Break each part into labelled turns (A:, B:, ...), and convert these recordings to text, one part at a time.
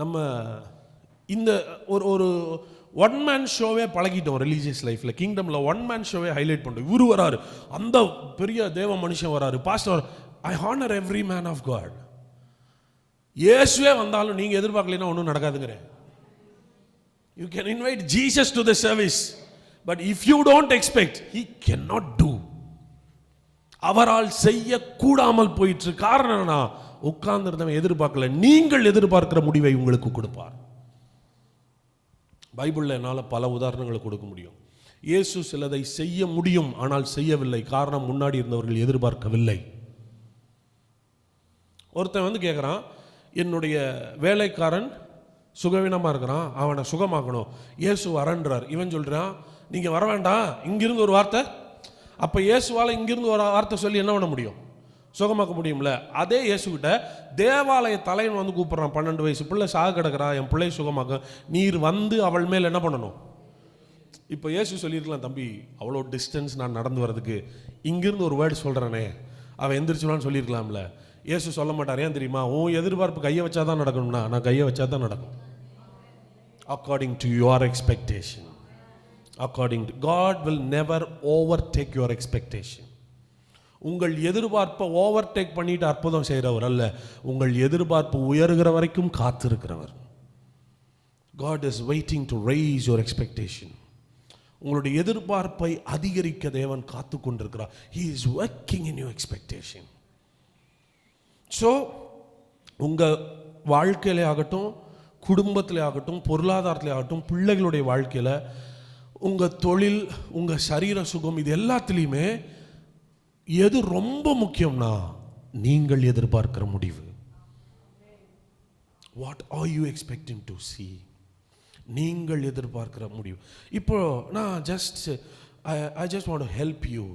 A: நம்ம இந்த ஒரு ஒரு ஒன் மேன் ஷோவே பழகிட்டோம் ரிலீஜியஸ் லைஃப்பில் கிங்டமில் ஒன் மேன் ஷோவே ஹைலைட் பண்ணுறோம் இவர் வராரு. அந்த பெரிய தேவ மனுஷன் வராரு. Pastor I honour every man of God இயேசுவே வந்தாலும் நீங்கள் எதிர்பார்க்கலைன்னா ஒன்றும் நடக்காதுங்கிறேன். You can invite Jesus to the service but if you don't expect he cannot do two அவரால் செய்யக்கூடாமல் போயிற்று. காரணம் என்னன்னா உட்கார்ந்துருந்தவன் எதிர்பார்க்கல நீங்கள் எதிர்பார்க்கிற முடிவை உங்களுக்கு கொடுப்பார். பைபிளில் என்னால் பல உதாரணங்களை கொடுக்க முடியும். இயேசு சிலதை செய்ய முடியும் ஆனால் செய்யவில்லை. காரணம் முன்னாடி இருந்தவர்கள் எதிர்பார்க்கவில்லை. ஒருத்தன் வந்து கேட்குறான் என்னுடைய வேலைக்காரன் சுகவீனமாக இருக்கிறான் அவனை சுகமாக்கணும். இயேசு வரன்றார். இவன் சொல்கிறான் நீங்கள் வர வேண்டாம் இங்கிருந்து ஒரு வார்த்தை. அப்போ இயேசுவால் இங்கிருந்து ஒரு வார்த்தை சொல்லி என்ன பண்ண முடியும்? சுகமாக்க முடியும்ல அதே இயேசுகிட்ட தேவாலய தலைவன் வந்து கூப்பிட்றான் பன்னெண்டு வயசு பிள்ளை சாக கிடக்குறா என் பிள்ளை சுகமாக்க. நீர் வந்து அவள் மேல் என்ன பண்ணணும்? இப்போ இயேசு சொல்லியிருக்கலாம் தம்பி அவ்வளோ டிஸ்டன்ஸ் நான் நடந்து வர்றதுக்கு. இங்கிருந்து ஒரு வேர்டு சொல்கிறேனே அவன் எந்திரிச்சுவான்னு சொல்லியிருக்கலாம்ல. இயேசு சொல்ல மாட்டார் ஏன் தெரியுமா? உன் எதிர்பார்ப்பு கையை வச்சா தான் நடக்கணும்னா நான் கையை வச்சா தான் நடக்கும். According to your expectation according to God will never overtake your expectation உங்கள் எதிர்பார்ப்பை ஓவர்டேக் பண்ணிட்டு அற்புதம் செய்கிறவர் அல்ல. உங்கள் எதிர்பார்ப்பு உயர்கிற வரைக்கும் காத்திருக்கிறவர். God is waiting to raise your expectation உங்களுடைய எதிர்பார்ப்பை அதிகரிக்க தேவன் காத்து கொண்டிருக்கிறார். He is working in you expectation so உங்கள் வாழ்க்கையிலே ஆகட்டும் குடும்பத்திலே ஆகட்டும் பொருளாதாரத்திலே ஆகட்டும் பிள்ளைகளுடைய வாழ்க்கையில் உங்கள் தொழில் உங்கள் சரீர சுகம் இது எல்லாத்துலேயுமே எது ரொம்ப முக்கியம்னா நீங்கள் எதிர்பார்க்கிற முடிவு. What are you expecting to see நீங்கள் எதிர்பார்க்கிற முடிவு. இப்போ நான் just I just want help you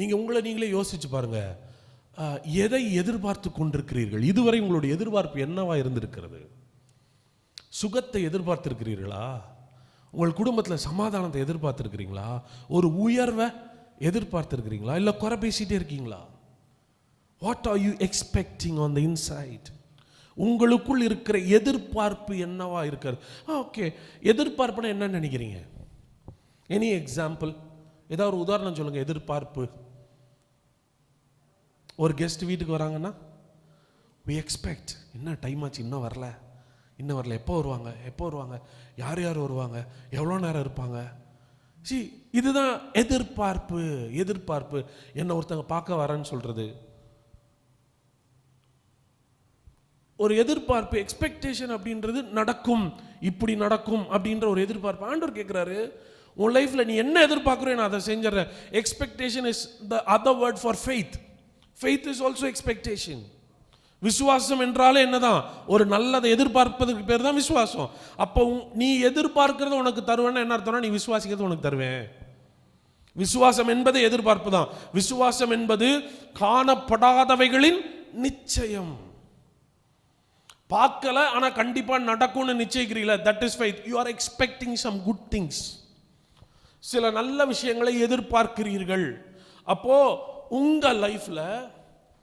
A: நீங்கள் உங்களை நீங்களே யோசிச்சு பாருங்கள் எதை எதிர்பார்த்து கொண்டிருக்கிறீர்கள்? இதுவரை உங்களுடைய எதிர்பார்ப்பு என்னவா இருந்திருக்கிறது? சுகத்தை எதிர்பார்த்திருக்கிறீர்களா? உங்கள் குடும்பத்தில் சமாதானத்தை எதிர்பார்த்துருக்கிறீங்களா? ஒரு உயர்வை எதிர்பார்த்துருக்கிறீங்களா? இல்லை குறை பேசிகிட்டே இருக்கீங்களா? What are you expecting on the inside உங்களுக்குள் இருக்கிற எதிர்பார்ப்பு என்னவா இருக்கிறது? ஓகே எதிர்பார்ப்புனா என்ன நினைக்கிறீங்க? எனி எக்ஸாம்பிள் ஏதாவது ஒரு உதாரணம் சொல்லுங்கள் எதிர்பார்ப்பு. ஒரு கெஸ்ட் வீட்டுக்கு வராங்கன்னா வி எக்ஸ்பெக்ட் என்ன டைம் ஆச்சு? இன்னும் வரல. இன்னும் வரல. எப்போ வருவாங்க? எப்போ வருவாங்க? யார் யார் வருவாங்க? எவ்வளோ நேரம் இருப்பாங்க? சி இதுதான் எதிர்பார்ப்பு எதிர்பார்ப்பு. என்ன ஒருத்தங்க பார்க்க வரேன்னு சொல்றது? ஒரு எதிர்பார்ப்பு எக்ஸ்பெக்டேஷன் அப்படின்றது நடக்கும். இப்படி நடக்கும் அப்படின்ற ஒரு எதிர்பார்ப்பு. ஆண்டவர் கேட்குறாரு உன் லைஃப்பில் நீ என்ன எதிர்பார்க்குறோ நான் அதை செஞ்சிடறேன். Expectation is the other word for faith faith is also expectation விசுவாசம் என்றாலே என்னதான்? ஒரு நல்லதை எதிர்பார்ப்பதற்கு பேர் தான் விசுவாசம். அப்போ நீ எதிர்பார்க்கறத உனக்கு தருவேன்னா என்ன அர்த்தம்னா நீ விசுவாசிக்கிறது உனக்கு தருவேன். விசுவாசம் என்பது எதிர்பார்ப்பு தான். விசுவாசம் என்பது காணப்படாதவைகளின் நிச்சயம். பார்க்கல ஆனால் கண்டிப்பாக நடக்கும்னு நிச்சயிக்கிறீங்களா. That is faith you are expecting some good things சில நல்ல விஷயங்களை எதிர்பார்க்கிறீர்கள். அப்போ உங்கள் லைஃப்பில்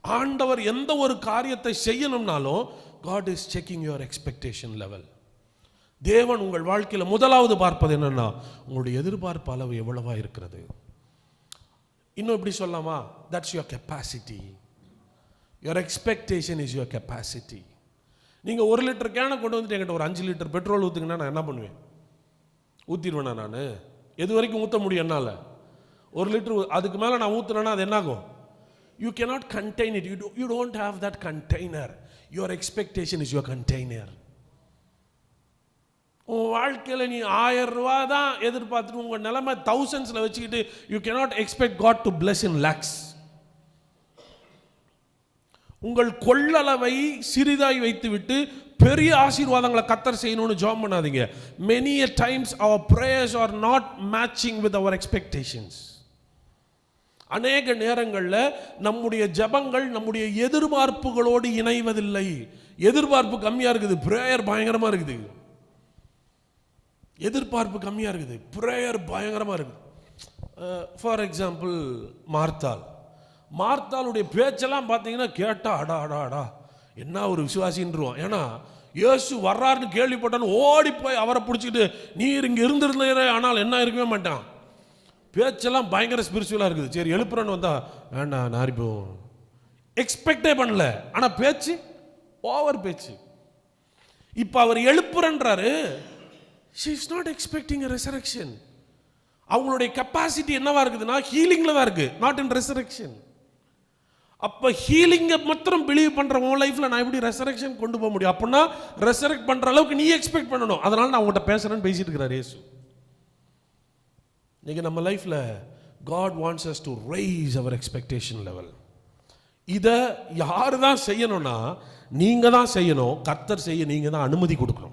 A: ஆண்டவர் எந்த ஒரு காரியத்தை செய்யணும்னாலும் God is checking your expectation level தேவன் உங்கள் வாழ்க்கையில் முதலாவது பார்ப்பது என்னன்னா உங்களுடைய எதிர்பார்ப்பு அளவு எவ்வளவா இருக்கிறது? இன்னும் இப்படி சொல்லலாமா? That's your capacity your expectation is your capacity நீங்கள் ஒரு லிட்டர் கேனை கொண்டு வந்துட்டு என்கிட்ட ஒரு அஞ்சு லிட்டர் பெட்ரோல் ஊற்றுங்கன்னா நான் என்ன பண்ணுவேன்? ஊற்றிடுவேண்ணா நான்? எது வரைக்கும் ஊற்ற முடியும் என்னால்? ஒரு லிட்டர் அதுக்கு மேலே நான் ஊற்றுனேன்னா அது என்னாகும்? You cannot contain it. You, do, you don't have that container. Your expectation is your container. உன் வாழ்க்கையில் நீ ஆயிரம் ரூபா தான் எதிர்பார்த்துட்டு உங்கள் நிலைமை தௌசண்ட்ஸில் வச்சுக்கிட்டு you cannot expect God to bless in lakhs உங்கள் கொள்ளளவை சிறிதாய் வைத்துவிட்டு பெரிய ஆசீர்வாதங்களை கத்தர் செய்யணும்னு ஜாம் பண்ணாதீங்க. Many times our prayers are not matching with our expectations அநேக நேரங்களில் நம்முடைய ஜெபங்கள் நம்முடைய எதிர்பார்ப்புகளோடு இணைவதில்லை. எதிர்பார்ப்பு கம்மியாக இருக்குது. ப்ரேயர் பயங்கரமாக இருக்குது. எதிர்பார்ப்பு கம்மியாக இருக்குது. ப்ரேயர் பயங்கரமாக இருக்குது. ஃபார் எக்ஸாம்பிள் மார்த்தாள். மார்த்தாளுடைய பேச்செல்லாம் பார்த்தீங்கன்னா கேட்டா அடா அடா அடா. என்ன ஒரு விசுவாசின்றுவோம் ஏன்னா இயேசு வர்றாருன்னு கேள்விப்பட்டான்னு ஓடி போய் அவரை பிடிச்சிக்கிட்டு நீர் இங்கே இருந்திருந்தே ஆனால் என்ன இருக்கவே மாட்டான். பேச்செல்லாம் பயங்கர ஸ்பிரிச்சுவலாக இருக்குது. சரி எழுப்புறன்னு வந்தால் வேண்டாம் நாரிப்போம் எக்ஸ்பெக்டே பண்ணல. ஆனால் பேச்சு ஓவர் பேச்சு. இப்போ அவர் எழுப்புறன்றாரு. She is not expecting resurrection அவங்களுடைய கெப்பாசிட்டி என்னவா இருக்குதுன்னா ஹீலிங்கில் தான் இருக்குது நாட் இன் ரெசரக்ஷன் அப்போ ஹீலிங்கை மாத்திரம் பிலீவ் பண்ணுற உன் லைஃப்பில் நான் எப்படி ரெசரக்ஷன் கொண்டு போக முடியும்? அப்படின்னா ரெசரக்ட் பண்ணுற அளவுக்கு நீ எக்ஸ்பெக்ட் பண்ணணும். அதனால நான் உங்கள்கிட்ட பேசுகிறேன்னு பேசிட்டு இருக்கிறார் ஏசு இன்னைக்கு நம்ம லைஃப்பில் God wants us to raise our expectation level இதை யார் தான் செய்யணும்னா நீங்கள் தான் செய்யணும். கர்த்தர் செய்ய நீங்கள் தான் அனுமதி கொடுக்கணும்.